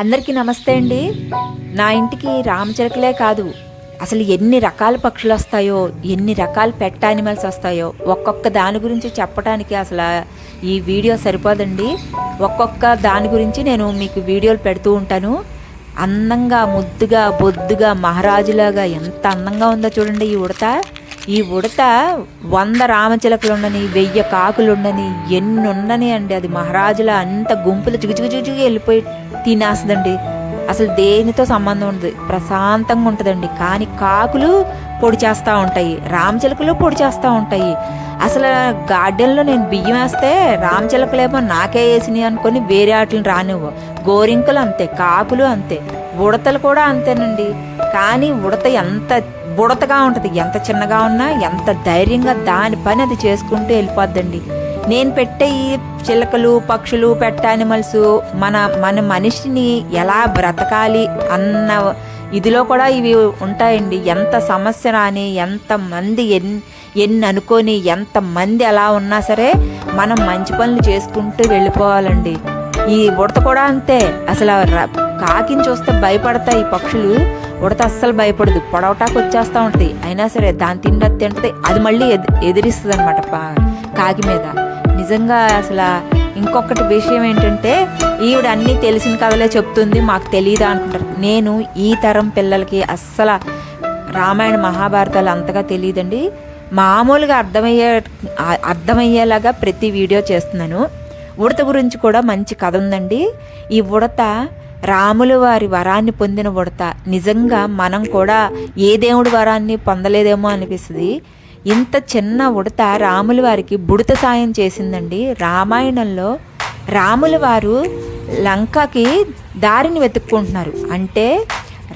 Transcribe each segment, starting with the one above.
అందరికీ నమస్తే అండి. నా ఇంటికి రామచిలకలే కాదు అసలు ఎన్ని రకాల పక్షులు వస్తాయో ఎన్ని రకాల పెట్ యానిమల్స్ వస్తాయో ఒక్కొక్క దాని గురించి చెప్పడానికి అసలు ఈ వీడియో సరిపోదండి. ఒక్కొక్క దాని గురించి నేను మీకు వీడియోలు పెడుతూ ఉంటాను. అందంగా ముద్దుగా బొద్దుగా మహారాజులాగా ఎంత అందంగా ఉందో చూడండి ఈ ఉడత. ఈ ఉడత వంద రామచిలకలు ఉండని వెయ్యి కాకులుండని ఎన్నుండని అండి. అది మహారాజుల అంత గుంపులు జిగుజిగుజిగు వెళ్ళిపోయి తినేస్తుందండి. అసలు దేనితో సంబంధం ఉండదు. ప్రశాంతంగా ఉంటుందండి. కానీ కాకులు పొడి చేస్తూ ఉంటాయి. రామచిలకలు పొడి చేస్తూ ఉంటాయి. అసలు గార్డెన్లో నేను బియ్యం వేస్తే రామచిలకలేమో నాకే వేసినాయి అనుకొని వేరే ఆటలను రానివ్వు. గోరింకలు అంతే కాకులు అంతే ఉడతలు కూడా అంతేనండి. కానీ ఉడత ఎంత బుడతగా ఉంటుంది. ఎంత చిన్నగా ఉన్నా ఎంత ధైర్యంగా దాని పని అది చేసుకుంటూ వెళ్ళిపోద్దండి. నేను పెట్టే ఈ చిలకలు పక్షులు పెట్ట యానిమల్స్ మన మన మనిషిని ఎలా బ్రతకాలి అన్న ఇదిలో కూడా ఇవి ఉంటాయండి. ఎంత సమస్య రాని ఎంత మంది ఎన్ ఎన్ని అనుకొని ఎంతమంది ఎలా ఉన్నా సరే మనం మంచి పనులు చేసుకుంటూ వెళ్ళిపోవాలండి. ఈ ఉడత కూడా అంతే. అసలు ర- కాకిని చూస్తే భయపడతాయి పక్షులు. ఉడత అస్సలు భయపడదు. పొడవటాకు వచ్చేస్తూ ఉంటుంది. అయినా సరే దాని తిండి తింటే తింటది. అది మళ్ళీ ఎదిరిస్తుంది అనమాట కాకి మీద. నిజంగా అసలు ఇంకొకటి విషయం ఏంటంటే ఈవిడ అన్నీ తెలిసిన కథలే చెప్తుంది. మాకు తెలియదా అనుకుంటారు. నేను ఈ తరం పిల్లలకి అస్సలు రామాయణ మహాభారతాలు అంతగా తెలియదండి మామూలుగా అర్థమయ్యే అర్థమయ్యేలాగా ప్రతి వీడియో చేస్తున్నాను. ఉడత గురించి కూడా మంచి కథ ఉందండి. ఈ ఉడత రాముల వారి వరాన్ని పొందిన ఉడత నిజంగా మనం కూడా ఏ దేవుడి వరాన్ని పొందలేదేమో అనిపిస్తుంది. ఇంత చిన్న ఉడత రాముల వారికి బుడత సాయం చేసిందండి. రామాయణంలో రాముల వారు లంకకి దారిని వెతుక్కుంటున్నారు. అంటే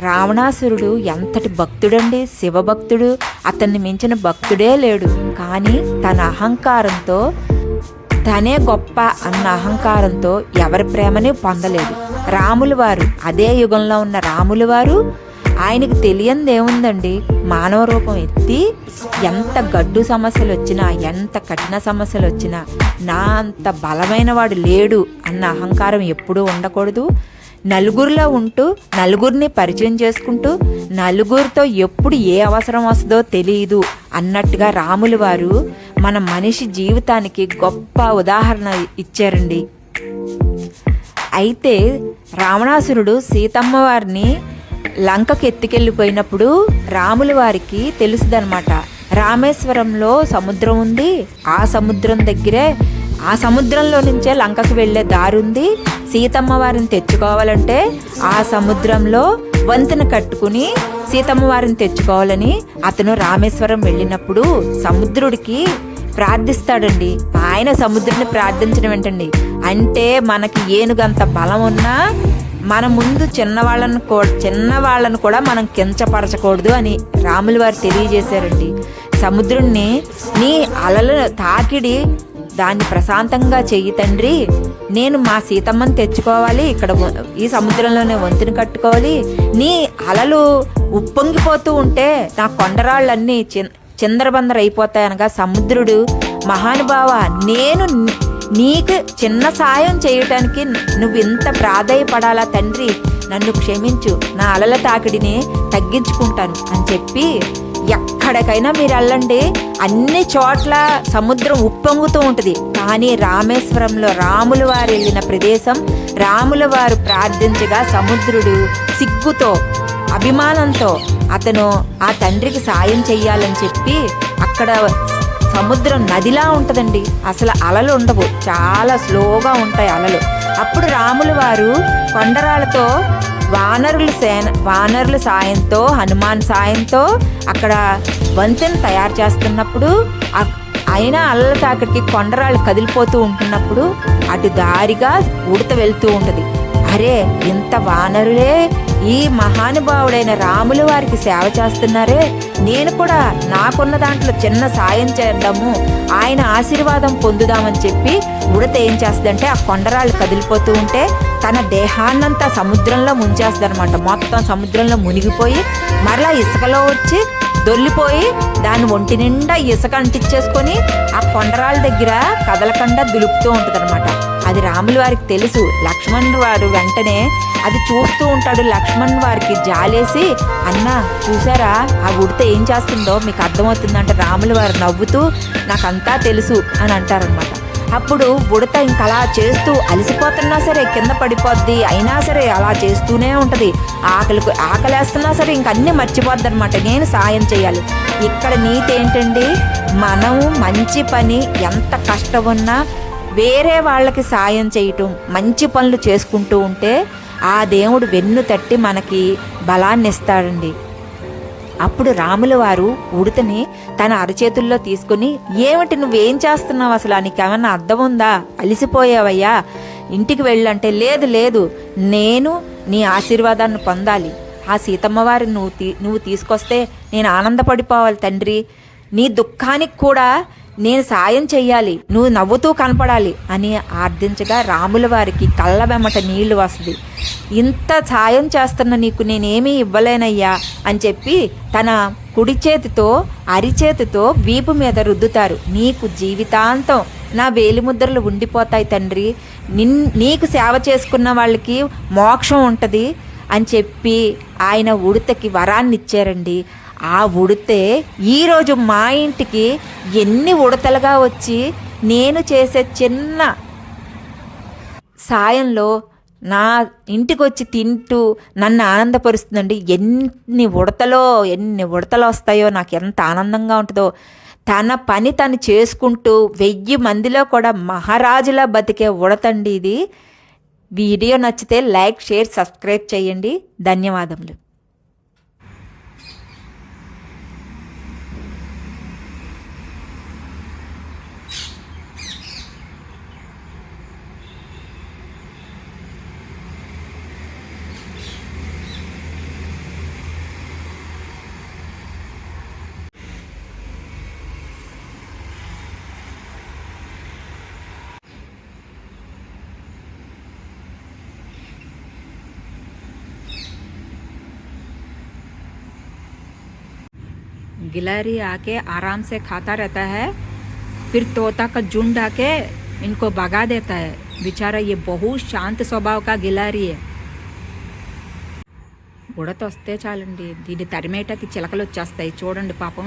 రావణాసురుడు ఎంతటి భక్తుడండి. శివభక్తుడు అతన్ని మించిన భక్తుడే లేడు. కానీ తన అహంకారంతో తనే గొప్ప అన్న అహంకారంతో ఎవరి ప్రేమని పొందలేదు. రాములు వారు. అదే యుగంలో ఉన్న రాములు వారు ఆయనకు తెలియందేముందండి మానవ రూపం ఎత్తి ఎంత గడ్డు సమస్యలు వచ్చినా ఎంత కఠిన సమస్యలు వచ్చినా నా అంత బలమైన వాడు లేడు అన్న అహంకారం ఎప్పుడూ ఉండకూడదు. నలుగురిలో ఉంటూ నలుగురిని పరిచయం చేసుకుంటూ నలుగురితో ఎప్పుడు ఏ అవసరం వస్తుందో తెలియదు అన్నట్టుగా రాములు వారు మన మనిషి జీవితానికి గొప్ప ఉదాహరణ ఇచ్చారండి. అయితే రావణాసురుడు సీతమ్మ వారిని లంకకి ఎత్తుకెళ్ళిపోయినప్పుడు రాముల వారికి తెలుసుదనమాట రామేశ్వరంలో సముద్రం ఉంది ఆ సముద్రం దగ్గరే ఆ సముద్రంలో నుంచే లంకకు వెళ్ళే దారి ఉంది. సీతమ్మ వారిని తెచ్చుకోవాలంటే ఆ సముద్రంలో వంతెన కట్టుకుని సీతమ్మ వారిని తెచ్చుకోవాలని అతను రామేశ్వరం వెళ్ళినప్పుడు సముద్రుడికి ప్రార్థిస్తాడండి. ఆయన సముద్రాన్ని ప్రార్థించడం ఏంటండి? అంటే మనకి ఏనుగంత బలం ఉన్నా మన ముందు చిన్నవాళ్ళను కూడా చిన్నవాళ్ళను కూడా మనం కించపరచకూడదు అని రాముల వారు తెలియజేశారండి. సముద్రుణ్ణి నీ అలల తాకిడి దాన్ని ప్రశాంతంగా చెయ్యి తండ్రి. నేను మా సీతమ్మని తెచ్చుకోవాలి. ఇక్కడ ఈ సముద్రంలోనే వంతుని కట్టుకోవాలి. నీ అలలు ఉప్పొంగిపోతూ ఉంటే నా కొండరాళ్ళన్నీ చిన్ చిందరబందర అనగా సముద్రుడు మహానుభావ నేను నీకు చిన్న సాయం చేయటానికి నువ్వు ఇంత ప్రాధాయపడాలా తండ్రి? నన్ను క్షమించు నా అలల తాకిడిని తగ్గించుకుంటాను అని చెప్పి ఎక్కడికైనా మీరు వెళ్ళండి. అన్ని చోట్ల సముద్రం ఉప్పొంగుతూ ఉంటుంది. కానీ రామేశ్వరంలో రాములు వారు వెళ్ళిన ప్రదేశం రాముల వారు ప్రార్థించగా సముద్రుడు సిగ్గుతో అభిమానంతో అతను ఆ తండ్రికి సాయం చెయ్యాలని చెప్పి అక్కడ సముద్రం నదిలా ఉంటుందండి. అసలు అలలు ఉండవు. చాలా స్లోగా ఉంటాయి అలలు. అప్పుడు రాముల వారు కొండరాలతో వానరుల సేన వానరుల సాయంతో హనుమాన్ సాయంతో అక్కడ వంతెన తయారు చేస్తున్నప్పుడు అయినా అల్లల తాకిడికి కొండరాళ్ళు కదిలిపోతూ ఉంటున్నప్పుడు అటు దారిగా ఉడత వెళ్తూ ఉంటుంది. అరే ఇంత వానరులే ఈ మహానుభావుడైన రాములు వారికి సేవ చేస్తున్నారే. నేను కూడా నాకున్న దాంట్లో చిన్న సాయం చేద్దాము. ఆయన ఆశీర్వాదం పొందుదామని చెప్పి ఉడత ఏం చేస్తుందంటే ఆ కొండరాళ్ళు కదిలిపోతూ ఉంటే తన దేహాన్నంతా సముద్రంలో ముంచేస్తుందనమాట మొత్తం సముద్రంలో మునిగిపోయి మరలా ఇసుకలో వచ్చి దొల్లిపోయి దాని ఒంటి నిండా ఇసుక అంటించేసుకొని ఆ కొండరాళ్ళ దగ్గర కదలకుండా దులుపుతూ ఉంటుంది అది రాముల వారికి తెలుసు. లక్ష్మణ్ వారు వెంటనే అది చూస్తూ ఉంటాడు. లక్ష్మణ్ వారికి జాలేసి అన్న చూసారా? ఆ ఉడత ఏం చేస్తుందో? మీకు అర్థమవుతుందంటే. రాముల వారు నవ్వుతూ నాకంతా తెలుసు అని అంటారనమాట అప్పుడు ఉడత ఇంక అలా చేస్తూ అలసిపోతున్నా సరే కింద పడిపోద్ది. అయినా సరే అలా చేస్తూనే ఉంటుంది. ఆకలికి ఆకలేస్తున్నా సరే ఇంక అన్నీ మర్చిపోద్ది అనమాట నేను సాయం చేయాలి. ఇక్కడ నీతి ఏంటండి? మనం మంచి పని ఎంత కష్టం ఉన్నా వేరే వాళ్ళకి సాయం చేయటం మంచి పనులు చేసుకుంటూ ఉంటే ఆ దేవుడు వెన్ను తట్టి మనకి బలాన్ని ఇస్తాడండి. అప్పుడు రాముల వారు ఉడతని తన అరచేతుల్లో తీసుకుని ఏమిటి నువ్వేం చేస్తున్నావు అసలు? నీకేమన్నా అర్థం ఉందా? అలిసిపోయావయ్యా? ఇంటికి వెళ్ళంటే లేదు లేదు నేను నీ ఆశీర్వాదాన్ని పొందాలి. ఆ సీతమ్మవారిని నువ్వు తీ నువ్వు తీసుకొస్తే నేను ఆనందపడిపోవాలి తండ్రి. నీ దుఃఖానికి కూడా నేను సాయం చెయ్యాలి నువ్వు నవ్వుతూ కనపడాలి అని ఆర్థించగా రాముల వారికి కళ్ళ వెమ్మట నీళ్ళు వస్తుంది. ఇంత సాయం చేస్తున్న నీకు నేనేమీ ఇవ్వలేనయ్యా అని చెప్పి తన కుడి చేతితో అరిచేతితో వీపు మీద రుద్దుతారు. నీకు జీవితాంతం నా వేలిముద్రలు ఉండిపోతాయి తండ్రి. నిన్ నీకు సేవ చేసుకున్న వాళ్ళకి మోక్షం ఉంటుంది అని చెప్పి ఆయన ఉడతకి వరాన్ని ఇచ్చారండి ఆ ఉడితే ఈరోజు మా ఇంటికి ఎన్ని ఉడతలుగా వచ్చి నేను చేసే చిన్న సాయంలో నా ఇంటికి వచ్చి తింటూ నన్ను ఆనందపరుస్తుందండి. ఎన్ని ఉడతలో ఎన్ని ఉడతలు వస్తాయో నాకు ఎంత ఆనందంగా ఉంటుందో. తన పని తను చేసుకుంటూ వెయ్యి మందిలో కూడా మహారాజులా బతికే ఉడతండి ఇది. వీడియో నచ్చితే లైక్ షేర్ సబ్స్క్రైబ్ చేయండి. ధన్యవాదములు. गिलहरी आके आराम से खाता रहता है फिर तोता का झुंड आके इनको भगा देता है बेचारा ये बहुत शांत स्वभाव का गिलहरी है ఉడత వస్తే చాలండి దీన్ని తరిమేటకి చిలకలు వచ్చేస్తాయి చూడండి పాపం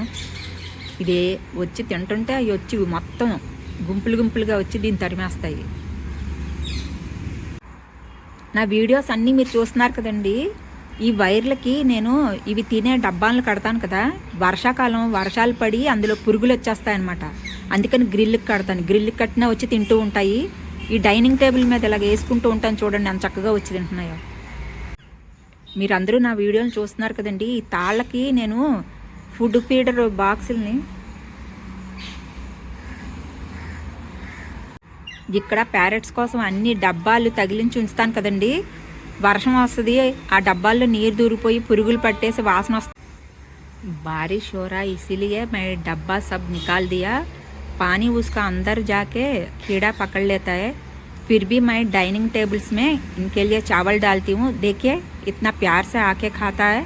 ఇది వచ్చి తింటుంటే అవి వచ్చి మొత్తం గుంపులు గుంపులుగా వచ్చి దీన్ని తరిమేస్తాయి నా వీడియోస్ అన్నీ మీరు చూస్తున్నారు కదండి ఈ వైర్లకి నేను ఇవి తినే డబ్బాలను కడతాను కదా. వర్షాకాలం వర్షాలు పడి అందులో పురుగులు వచ్చేస్తాయన్నమాట. అందుకని గ్రిల్కి కడతాను. గ్రిల్కి కట్టినా వచ్చి తింటూ ఉంటాయి. ఈ డైనింగ్ టేబుల్ మీద ఇలాగ వేసుకుంటూ ఉంటాను చూడండి అంత చక్కగా వచ్చి తింటున్నాయో. మీరందరూ నా వీడియోలు చూస్తున్నారు కదండి. ఈ తాళ్ళకి నేను ఫుడ్ ఫీడర్ బాక్సుల్ని ఇక్కడ ప్యారెట్స్ కోసం అన్ని డబ్బాలు తగిలించి ఉంచుతాను కదండి. వర్షం వస్తుంది ఆ డబ్బాల్లో నీరు దూరిపోయి పురుగులు పట్టేసి వాసన వస్తుంది बारिश हो रहा है इसीलिए मैं डब्बा सब निकाल दिया पानी उसका अंदर जाके कीड़ा पकड़ लेता है फिर भी मैं डाइनिंग टेबल्स में इनके लिए चावल डालती हूँ देखिए इतना प्यार से आके खाता है